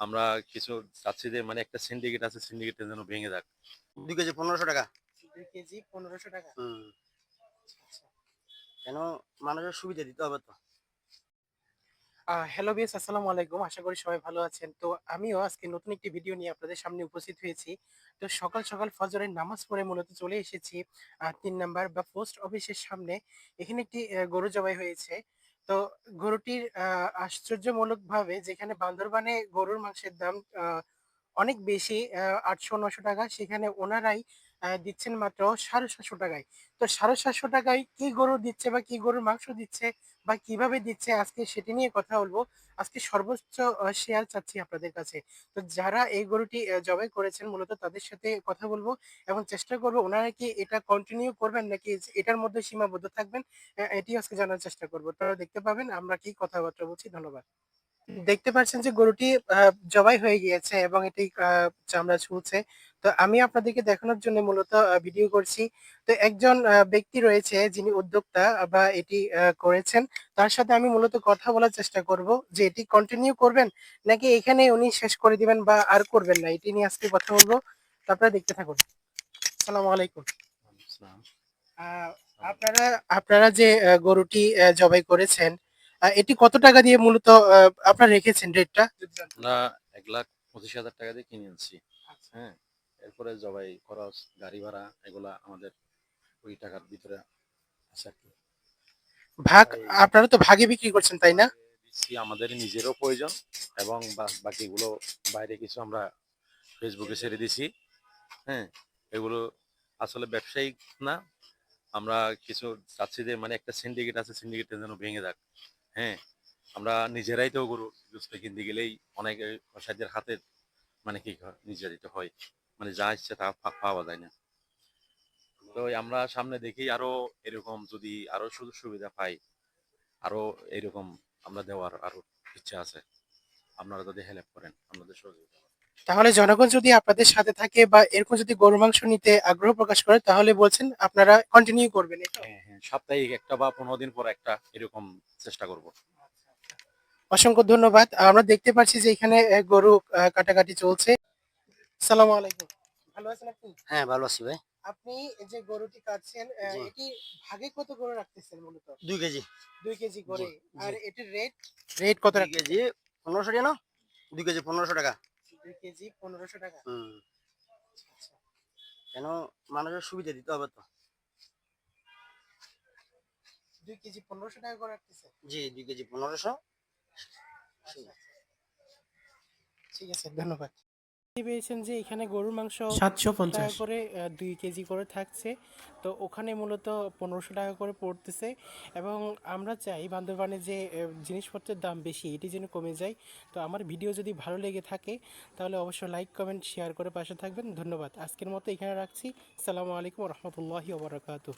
আমরা কিছু চাচ্ছি যে মানে একটা সিন্ডিকেট আছে সিন্ডিকেটটা যেন ভেঙে যাক। দুই কেজি পনেরোশো টাকা। দুই কেজি পনেরোশো টাকা। কেন মানুষের সুবিধা দিতে হবে তো? হ্যালো বিএস আসসালামু আলাইকুম। আশা করি সবাই ভালো আছেন। তো আমিও আজকে নতুন একটি ভিডিও নিয়ে আপনাদের সামনে উপস্থিত হয়েছি। তো সকাল সকাল ফজরের নামাজ পড়ে মূলত চলে এসেছি। আহ, তিন নাম্বার বা পোস্ট অফিসের সামনে। এখানে একটি গরু জবাই হয়েছে। তো গরুটির আহ, আশ্চর্যমূলক ভাবে যেখানে বান্দরবানে গরুর মাংসের দাম অনেক বেশি আটশো নশো টাকা সেখানে ওনারাই দিচ্ছেন মাত্র সাড়ে সাতশো টাকায়। তো সাড়ে সাতশো টাকায় কি গরু দিচ্ছে বা কি গরুর মাংস দিচ্ছে বা কীভাবে দিচ্ছে আজকে সেটি নিয়ে কথা বলব। আজকে সর্বোচ্চ শেয়ার চাচ্ছি আপনাদের কাছে। তো যারা এই গরুটি জবাই করেছেন মূলত তাদের সাথে কথা বলব এবং চেষ্টা করব ওনারা কি এটা কন্টিনিউ করবেন নাকি এটার মধ্যে সীমাবদ্ধ থাকবেন এটি আজকে জানার চেষ্টা করব। তারা দেখতে পাবেন আমরা কি কথাবার্তা বলছি। ধন্যবাদ। দেখতে পাচ্ছেন যে গরুটি জবাই হয়ে গিয়েছে এবং এটি চামড়া ঝুলছে তো আমি আপনাদেরকে দেখানোর জন্য মূলত ভিডিও করছি। তো একজন ব্যক্তি রয়েছে যিনি উদ্যোক্তা বা এটি করেছেন। তার সাথে আমি মূলত কথা বলার চেষ্টা করব যে এটি কন্টিনিউ করবেন নাকি এখানে উনি শেষ করে দিবেন বা আর করবেন না? এটি নিয়ে আজকে কথা বলব। তো আপনারা দেখতে থাকুন। আসসালামু আলাইকুম। আহ, আপনারা আপনারা যে গরুটি জবাই করেছেন এটি কত টাকা দিয়ে মূলত আপনারা রেখেছেন রেটটা? আমরা এক লাখ পঁচিশ হাজার টাকা দিয়ে কিনে আনছি হ্যাঁ এরপরে জবাই খরচ গাড়ি ভাড়া এগুলা আমাদের ওই টাকার ভিতরে আছে আর কি। ভাগ আপনারা তো ভাগে বিক্রি করছেন তাই না? দিচ্ছি আমাদের নিজেরও প্রয়োজন এবং বাকিগুলো বাইরে কিছু আমরা ফেসবুকে ছেড়ে দিছি। হ্যাঁ এগুলো আসলে ব্যবসায়িক না। আমরা কিছু চাচ্ছি যে মানে একটা সিন্ডিকেট আছে সিন্ডিকেটটা যেন ভেঙে যাক। হ্যাঁ আমরা নিজেরাই তো গরু গুস্ত কিনতে গেলেই অনেক কসাইদের হাতে মানে কি নির্যাতিত হয়। মানে যা ইচ্ছে তা পাওয়া যায় না। তো আমরা সামনে দেখি আরও এরকম যদি আরও সুযোগ সুবিধা পাই আরও এরকম আমরা দেওয়ার আরও ইচ্ছা আছে। আপনারা যদি হেল্প করেন আপনাদের সহযোগিতা তাহলে জনগণ যদি আপনাদের সাথে থাকে বা এরকম যদি গরু মাংস নিতে আগ্রহ প্রকাশ করে তাহলে বলছেন আপনারা কন্টিনিউ করবেন এটা হ্যাঁ হ্যাঁ। সাপ্তাহিক একটা বা পনেরো দিন পর একটা এরকম চেষ্টা করব। অসংখ্য ধন্যবাদ। আমরা দেখতে পাচ্ছি যে এখানে গরু কাটাকাটি চলছে। সালাম আলাইকুম। ভালো আছেন আপনি? হ্যাঁ ভালো আছি ভাই। আপনি যে গরুটি কাটছেন এটি ভাগে কত গরু রাখতেছেন মূলত? দুই কেজি। দুই কেজি করে। আর এটির রেট? রেট কত কেজি পনেরোশো টাকা না? দুই কেজি পনেরোশো টাকা। দুই কেজি পনেরোশো টাকা। হুম। আচ্ছা। কেন মানুষের সুবিধা দিতে হবে তো? দুই কেজি পনেরোশো টাকা করে রাখতেছেন জি দুই কেজি পনেরোশো। ঠিক আছে ধন্যবাদ। পেয়েছেন যে এখানে গরুর মাংস সাতশো করে দুই কেজি করে থাকছে। তো ওখানে মূলত পনেরোশো টাকা করে পড়তেছে। এবং আমরা চাই বান্দরবানে যে জিনিসপত্রের দাম বেশি এটি যেন কমে যায়। তো আমার ভিডিও যদি ভালো লেগে থাকে তাহলে অবশ্যই লাইক কমেন্ট শেয়ার করে পাশে থাকবেন। ধন্যবাদ। আজকের মতো এখানে রাখছি। সালামু আলাইকুম রহমতুল্লাহি ওবরাকাতু